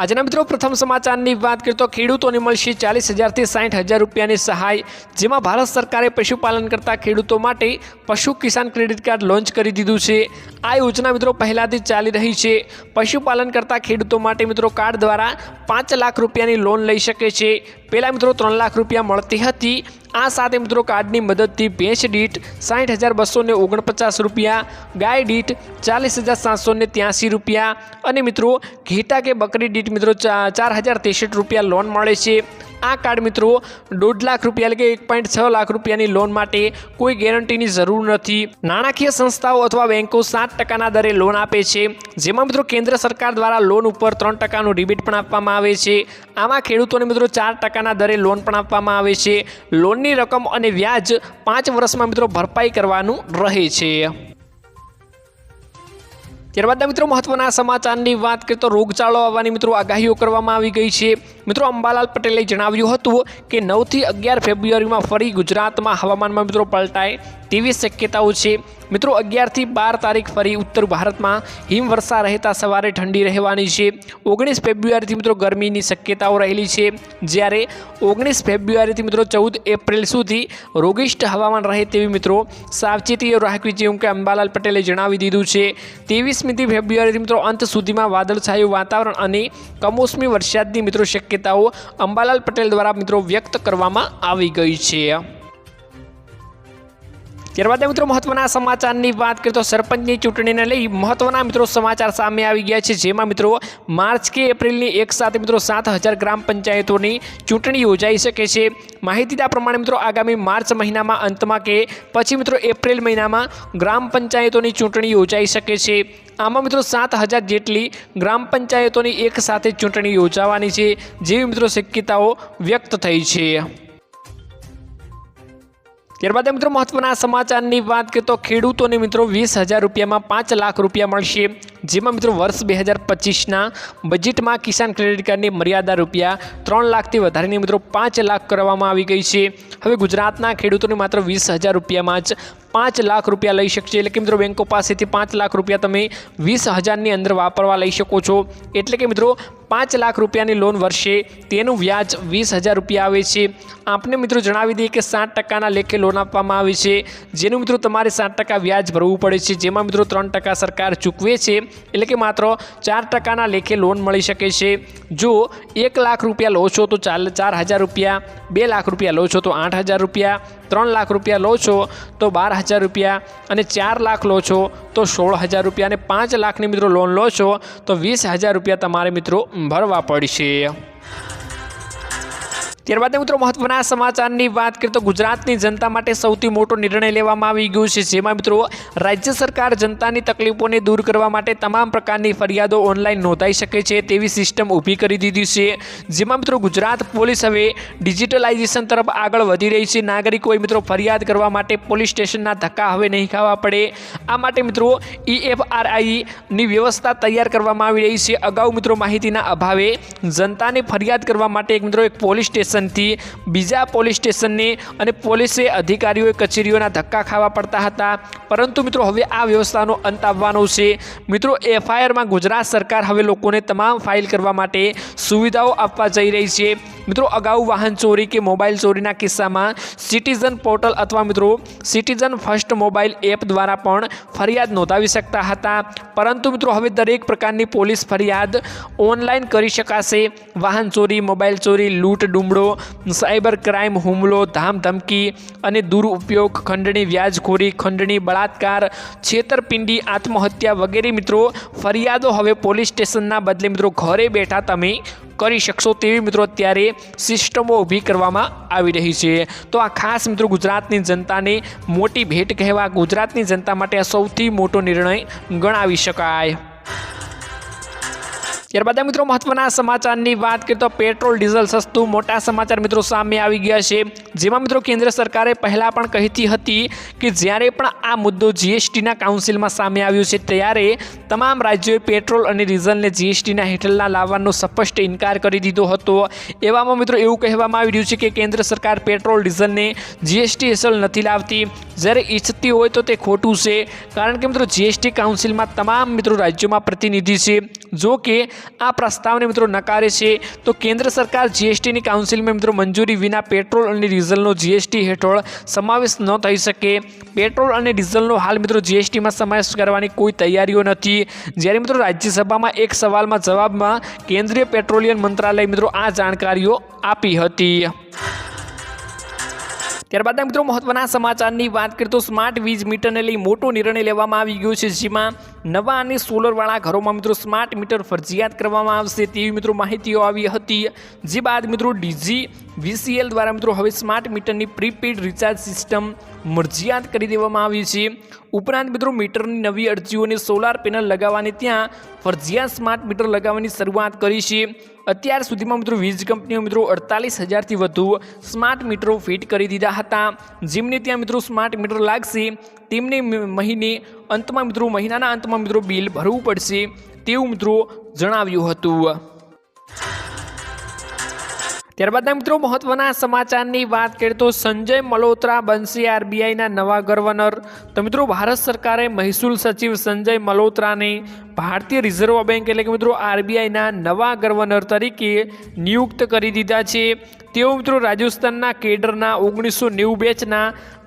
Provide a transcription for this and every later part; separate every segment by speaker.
Speaker 1: આજના મિત્રો પ્રથમ સમાચારની વાત કરીએ તો ખેડૂતોને મળશે ચાલીસ હજારથી સાઠ હજાર રૂપિયાની સહાય, જેમાં ભારત સરકારે પશુપાલન કરતા ખેડૂતો માટે પશુ કિસાન ક્રેડિટ કાર્ડ લોન્ચ કરી દીધું છે. આ યોજના મિત્રો પહેલાંથી ચાલી રહી છે. પશુપાલન કરતા ખેડૂતો માટે મિત્રો કાર્ડ દ્વારા પાંચ લાખ રૂપિયાની લોન લઈ શકે છે. પહેલાં મિત્રો ત્રણ લાખ રૂપિયા મળતી હતી. આ સાથે મિત્રો કાર્ડની મદદથી ભેંસ દીઠ સાઠ હજાર બસો ઓગણપચાસ રૂપિયા, ગાય દીઠ ચાલીસ હજાર સાતસો ને ત્યાંસી રૂપિયા અને મિત્રો ઘેટા કે બકરી દીઠ મિત્રો ચાર હજાર ત્રેસઠ રૂપિયા લોન મળે છે. આ કાર્ડ મિત્રો દોઢ લાખ રૂપિયા એટલે કે એક પોઈન્ટ છ લાખ રૂપિયાની લોન માટે કોઈ ગેરંટીની જરૂર નથી. નાણાકીય સંસ્થાઓ અથવા બેન્કો સાત ટકાના દરે લોન આપે છે. જેમાં મિત્રો કેન્દ્ર સરકાર દ્વારા લોન ઉપર ત્રણ ટકાનું રિબીટ પણ આપવામાં આવે છે. આમાં ખેડૂતોને મિત્રો ચાર ટકાના દરે લોન પણ આપવામાં આવે છે. લોનની રકમ અને વ્યાજ પાંચ વર્ષમાં મિત્રો ભરપાઈ કરવાનું રહે છે. ત્યારબાદ મિત્રો મહત્વના સમાચારની વાત કરીએ તો રોગચાળો આવવાની મિત્રો આગાહીઓ કરવામાં આવી ગઈ છે. મિત્રો અંબાલાલ પટેલે જણાવ્યું હતું કે નવથી અગિયાર ફેબ્રુઆરીમાં ફરી ગુજરાતમાં હવામાનમાં મિત્રો પલટાય તેવી શક્યતાઓ છે. મિત્રો અગિયારથી બાર તારીખ ફરી ઉત્તર ભારતમાં હિમવર્ષા રહેતા સવારે ઠંડી રહેવાની છે. ઓગણીસ ફેબ્રુઆરીથી મિત્રો ગરમીની શક્યતાઓ રહેલી છે. જ્યારે ઓગણીસ ફેબ્રુઆરીથી મિત્રો ચૌદ એપ્રિલ સુધી રોગિષ્ટ હવામાન રહે તેવી મિત્રો સાવચેતીઓ રાખવી જેવું કે અંબાલાલ પટેલે જણાવી દીધું છે. ત્રેવીસમીથી ફેબ્રુઆરીથી મિત્રો અંત સુધીમાં વાદળછાયું વાતાવરણ અને કમોસમી વરસાદની મિત્રો શક્યતાઓ અંબાલાલ પટેલ દ્વારા મિત્રો વ્યક્ત કરવામાં આવી ગઈ છે. ત્યારબાદ મિત્રો મહત્વના સમાચારની વાત કરીએ તો સરપંચની ચૂંટણીને લઈ મહત્વના મિત્રો સમાચાર સામે આવી ગયા છે, જેમાં મિત્રો માર્ચ કે એપ્રિલની એક સાથે મિત્રો સાત હજાર ગ્રામ પંચાયતોની ચૂંટણી યોજાઈ શકે છે. માહિતીના પ્રમાણે મિત્રો આગામી માર્ચ મહિનામાં અંતમાં કે પછી મિત્રો એપ્રિલ મહિનામાં ગ્રામ પંચાયતોની ચૂંટણી યોજાઈ શકે છે. આમાં મિત્રો સાત હજાર જેટલી ગ્રામ પંચાયતોની એક સાથે ચૂંટણી યોજાવાની છે, જેવી મિત્રો શક્યતાઓ વ્યક્ત થઈ છે. ત્યારબાદ મિત્રો મહત્વના સમાચારની વાત કરીએ તો ખેડૂતોને મિત્રો વીસ હજાર રૂપિયામાં પાંચ લાખ રૂપિયા મળશે, જેમાં મિત્રો વર્ષ બે હજાર પચીસના બજેટમાં કિસાન ક્રેડિટ કાર્ડની મર્યાદા રૂપિયા ત્રણ લાખથી વધારીને મિત્રો પાંચ લાખ કરવામાં આવી ગઈ છે. હવે ગુજરાતના ખેડૂતોને માત્ર વીસ હજાર રૂપિયામાં જ પાંચ લાખ રૂપિયા લઈ શકશે. એટલે કે મિત્રો બેન્કો પાસેથી પાંચ લાખ રૂપિયા તમે વીસ હજારની અંદર વાપરવા લઈ શકો છો. એટલે કે મિત્રો પાંચ લાખ રૂપિયાની લોન વર્ષે તેનું વ્યાજ વીસ હજાર રૂપિયા આવે છે. આપને મિત્રો જણાવી દઈએ કે સાત ટકાના લેખે લોન આપવામાં આવે છે. જેનું મિત્રો તમારે સાત ટકા વ્યાજ ભરવું પડે છે. જેમાં મિત્રો ત્રણ ટકા સરકાર ચૂકવે છે. એટલે કે માત્ર ચાર ટકાના લેખે લોન મળી શકે છે. જો એક લાખ રૂપિયા લો છો તો ચાલ ચાર હજાર રૂપિયા, બે લાખ રૂપિયા લો છો તો આઠ હજાર રૂપિયા ત્રણ લાખ રૂપિયા લો છો, તો બાર હજાર રૂપિયા અને ચાર લાખ લો છો, તો સોળ હજાર રૂપિયા અને પાંચ લાખની મિત્રો લોન લો છો, તો વીસ હજાર રૂપિયા તમારે મિત્રો ભરવા પડશે. ત્યારબાદ મિત્રો મહત્વના સમાચારની વાત કરીએ તો ગુજરાતની જનતા માટે સૌથી મોટો નિર્ણય લેવામાં આવી ગયો છે, જેમાં મિત્રો રાજ્ય સરકાર જનતાની તકલીફોને દૂર કરવા માટે તમામ પ્રકારની ફરિયાદો ઓનલાઈન નોંધાઈ શકે છે તેવી સિસ્ટમ ઊભી કરી દીધી છે. જેમાં મિત્રો ગુજરાત પોલીસ હવે ડિજિટલાઇઝેશન તરફ આગળ વધી રહી છે. નાગરિકોએ મિત્રો ફરિયાદ કરવા માટે પોલીસ સ્ટેશનના ધક્કા હવે નહીં ખાવા પડે. આ માટે મિત્રો ઈએફઆરઆઈની વ્યવસ્થા તૈયાર કરવામાં આવી રહી છે. અગાઉ મિત્રો માહિતીના અભાવે જનતાને ફરિયાદ કરવા માટે એક મિત્રો એક પોલીસ સ્ટેશનથી બીજા પોલીસ સ્ટેશનને અને પોલીસે અધિકારીઓએ કચેરીઓના ધક્કા ખાવા પડતા હતા. પરંતુ મિત્રો, હવે આ વ્યવસ્થાનો અંત આવવાનો છે. મિત્રો, એફઆઈઆરમાં ગુજરાત સરકાર હવે લોકોને તમામ ફાઇલ કરવા માટે સુવિધાઓ આપવા જઈ રહી છે. મિત્રો, અગાઉ વાહન ચોરી કે મોબાઈલ ચોરીના કિસ્સામાં સિટીઝન પોર્ટલ અથવા મિત્રો, સિટીઝન ફર્સ્ટ મોબાઈલ એપ દ્વારા પણ ફરિયાદ નોંધાવી શકતા હતા. પરંતુ મિત્રો, હવે દરેક પ્રકારની પોલીસ ફરિયાદ ઓનલાઈન કરી શકાશે. વાહન ચોરી, મોબાઈલ ચોરી, લૂંટ, ડુમડો, સાયબર ક્રાઇમ હુમલો, ધામધમકી અને દુરુપયોગ, ખંડણી, વ્યાજખોરી, ખંડણી, બળાત્કાર, છેતરપિંડી, આત્મહત્યા વગેરે મિત્રો, ફરિયાદો હવે પોલીસ સ્ટેશનના બદલે મિત્રો, ઘરે બેઠા તમે કરી શકશો તેવી મિત્રો અત્યારે સિસ્ટમો ઊભી કરવામાં આવી રહી છે. તો આ ખાસ મિત્રો ગુજરાતની જનતાને મોટી ભેટ કહેવા ગુજરાતની જનતા માટે આ સૌથી મોટો નિર્ણય ગણાવી શકાય. ત્યારબાદ મિત્રો મહત્વના સમાચારની વાત કરીએ તો પેટ્રોલ, ડીઝલ સસ્તું, મોટા સમાચાર મિત્રો સામે આવી ગયા છે. જેમાં મિત્રો કેન્દ્ર સરકારે પહેલાં પણ કહેતી હતી કે જ્યારે પણ આ મુદ્દો જીએસટીના કાઉન્સિલમાં સામે આવ્યો છે ત્યારે તમામ રાજ્યોએ પેટ્રોલ અને ડીઝલને જીએસટીના હેઠળના લાવવાનો સ્પષ્ટ ઇનકાર કરી દીધો હતો. એવામાં મિત્રો એવું કહેવામાં આવી રહ્યું છે કે કેન્દ્ર સરકાર પેટ્રોલ, ડીઝલને જીએસટી હેઠળ નથી લાવતી. જ્યારે ઈચ્છતી હોય તો તે ખોટું છે. કારણ કે મિત્રો જીએસટી કાઉન્સિલમાં તમામ મિત્રો રાજ્યોમાં પ્રતિનિધિ છે. જો કે આ પ્રસ્તાવને મિત્રો નકારે છે, તો કેન્દ્ર સરકાર જીએસટીની કાઉન્સિલમાં મિત્રો મંજૂરી વિના પેટ્રોલ અને ડીઝલનો જીએસટી હેઠળ સમાવેશ ન થઈ શકે. પેટ્રોલ અને ડીઝલનો હાલ મિત્રો જીએસટીમાં સમાવેશ કરવાની કોઈ તૈયારીઓ નથી. જ્યારે મિત્રો રાજ્યસભામાં એક સવાલમાં જવાબમાં કેન્દ્રીય પેટ્રોલિયમ મંત્રાલય મિત્રો આ જાણકારીઓ આપી હતી. ત્યારબાદ મિત્રો મહત્વના સમાચારની વાત કરીએ તો સ્માર્ટ વીજ મીટરને લઈ મોટો નિર્ણય લેવામાં આવી ગયો છે, જેમાં નવા અને સોલરવાળા ઘરોમાં મિત્રો સ્માર્ટ મીટર ફરજિયાત કરવામાં આવશે તેવી મિત્રો માહિતીઓ આવી હતી. જે બાદ મિત્રો ડીજી વીસીએલ દ્વારા મિત્રો હવે સ્માર્ટ મીટરની પ્રીપેડ રિચાર્જ સિસ્ટમ મરજિયાત કરી દેવામાં આવી છે. ઉપરાંત મિત્રો મીટરની નવી અરજીઓને સોલાર પેનલ લગાવવાની ત્યાં ફરજિયાત સ્માર્ટ મીટર લગાવવાની શરૂઆત કરી છે. અત્યાર સુધીમાં મિત્રો વીજ કંપનીઓ મિત્રો અડતાલીસ હજારથી વધુ સ્માર્ટ મીટરો ફિટ કરી દીધા હતા. જેમને ત્યાં મિત્રો સ્માર્ટ મીટર લાગશે, તેમને મહિને અંતમાં મિત્રો, મહિનાના અંતમાં મિત્રો બિલ ભરવું પડશે તેવું મિત્રો જણાવ્યું હતું. ત્યારબાદના મિત્રો મહત્વના સમાચારની વાત કરીએ તો સંજય મલ્હોત્રા બનશે આરબીઆઈના નવા ગવર્નર તો મિત્રો ભારત સરકારે મહેસૂલ સચિવ સંજય મલ્હોત્રાને ભારતીય રિઝર્વ બેંક એટલે કે મિત્રો આરબીઆઈના નવા ગવર્નર તરીકે નિયુક્ત કરી દીધા છે. તેઓ મિત્રો રાજસ્થાનના કેડરના ઓગણીસો નેવું બેચના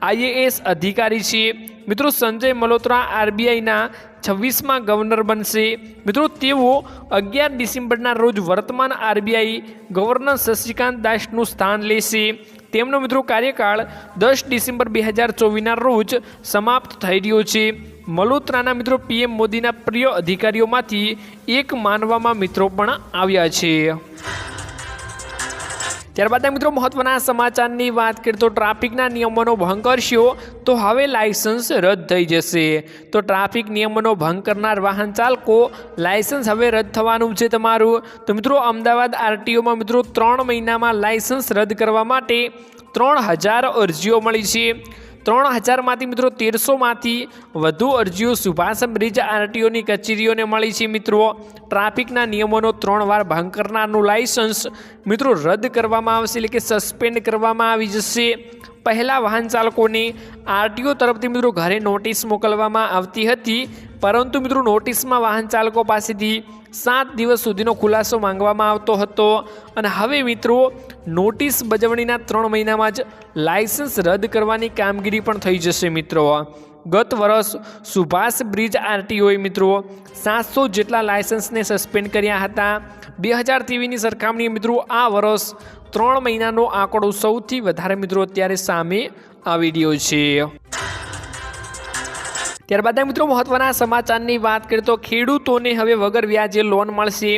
Speaker 1: આઈએએસ અધિકારી છે. મિત્રો સંજય મલોત્રા આરબીઆઈના છવ્વીસમાં ગવર્નર બનશે. મિત્રો તેઓ અગિયાર ડિસેમ્બરના રોજ વર્તમાન આરબીઆઈ ગવર્નર શશિકાંત દાસનું સ્થાન લેશે. તેમનો મિત્રો કાર્યકાળ દસ ડિસેમ્બર બે હજાર ચોવીસના રોજ સમાપ્ત થઈ રહ્યો છે. મલોત્રાના મિત્રો પીએમ મોદીના પ્રિય અધિકારીઓમાંથી એક માનવામાં મિત્રો પણ આવ્યા છે. ત્યારબાદ મિત્રો મહત્વના સમાચારની વાત કરીએ તો ટ્રાફિકના નિયમોનો ભંગ કરશો તો હવે લાયસન્સ રદ થઈ જશે. તો ટ્રાફિક નિયમોનો ભંગ કરનાર વાહન ચાલકો લાયસન્સ હવે રદ થવાનું છે તમારું. તો મિત્રો અમદાવાદ આરટીઓમાં મિત્રો ત્રણ મહિનામાં લાયસન્સ રદ કરવા માટે ત્રણ હજાર અરજીઓ મળી છે. ત્રણ હજારમાંથી મિત્રો તેરસોમાંથી વધુ અરજીઓ સુભાષ બ્રિજ આરટીઓની કચેરીઓને મળી છે મિત્રો. ટ્રાફિકના નિયમોનો ત્રણ વાર ભંગ કરનારનું લાયસન્સ મિત્રો રદ કરવામાં આવશે, એટલે કે સસ્પેન્ડ કરવામાં આવી જશે. પહેલાં વાહન ચાલકોને આરટીઓ તરફથી મિત્રો ઘરે નોટિસ મોકલવામાં આવતી હતી. પરંતુ મિત્રો નોટિસમાં વાહન ચાલકો પાસેથી સાત દિવસ સુધીનો ખુલાસો માંગવામાં આવતો હતો. અને હવે મિત્રો નોટિસ બજવણીના ત્રણ મહિનામાં જ લાયસન્સ રદ કરવાની કામગીરી પણ થઈ જશે મિત્રો. ગત વર્ષ સુભાષ બ્રિજ આરટીઓએ મિત્રો સાતસો જેટલા લાયસન્સને સસ્પેન્ડ કર્યા હતા. બે હજાર તેવીસની સરખામણીએ મિત્રો આ વર્ષ ત્રણ મહિનાનો આંકડો સૌથી વધારે મિત્રો અત્યારે સામે આવી રહ્યો છે. ત્યારબાદ મિત્રો મહત્વના સમાચારની વાત કરીએ તો ખેડૂતોને હવે વગર વ્યાજે લોન મળશે.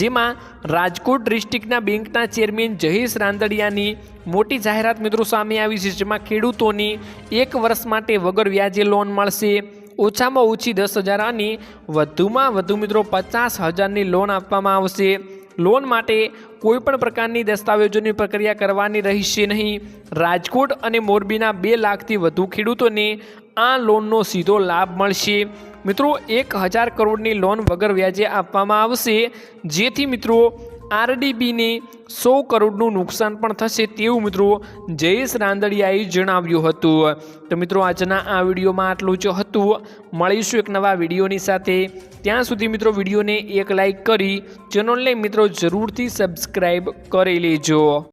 Speaker 1: જેમાં રાજકોટ ડિસ્ટ્રિક્ટના બેંકના ચેરમેન જયેશ રાંદડિયાની મોટી જાહેરાત મિત્રો સામે આવી છે, જેમાં ખેડૂતોની એક વર્ષ માટે વગર વ્યાજે લોન મળશે. ઓછામાં ઓછી દસ હજાર અને વધુમાં વધુ મિત્રો પચાસ હજારની લોન આપવામાં આવશે. લોન માટે કોઈ પણ પ્રકારની દસ્તાવેજોની પ્રક્રિયા કરવાની રહેશે નહીં. રાજકોટ અને મોરબીના બે લાખથી વધુ ખેડૂતોને આ લોનનો સીધો લાભ મળશે. મિત્રો, એક હજાર કરોડની લોન વગર વ્યાજે આપવામાં આવશે. જેથી મિત્રો આરડીબીને સો કરોડનું નુકસાન પણ થશે તેવું મિત્રો જયેશ રાંદડિયાએ જણાવ્યું હતું. તો મિત્રો આજના આ વિડીયોમાં આટલું જ હતું. મળીશું એક નવા વિડીયોની સાથે. ત્યાં સુધી મિત્રો વિડીયોને એક લાઈક કરી ચેનલને મિત્રો જરૂરથી સબસ્ક્રાઈબ કરી લેજો.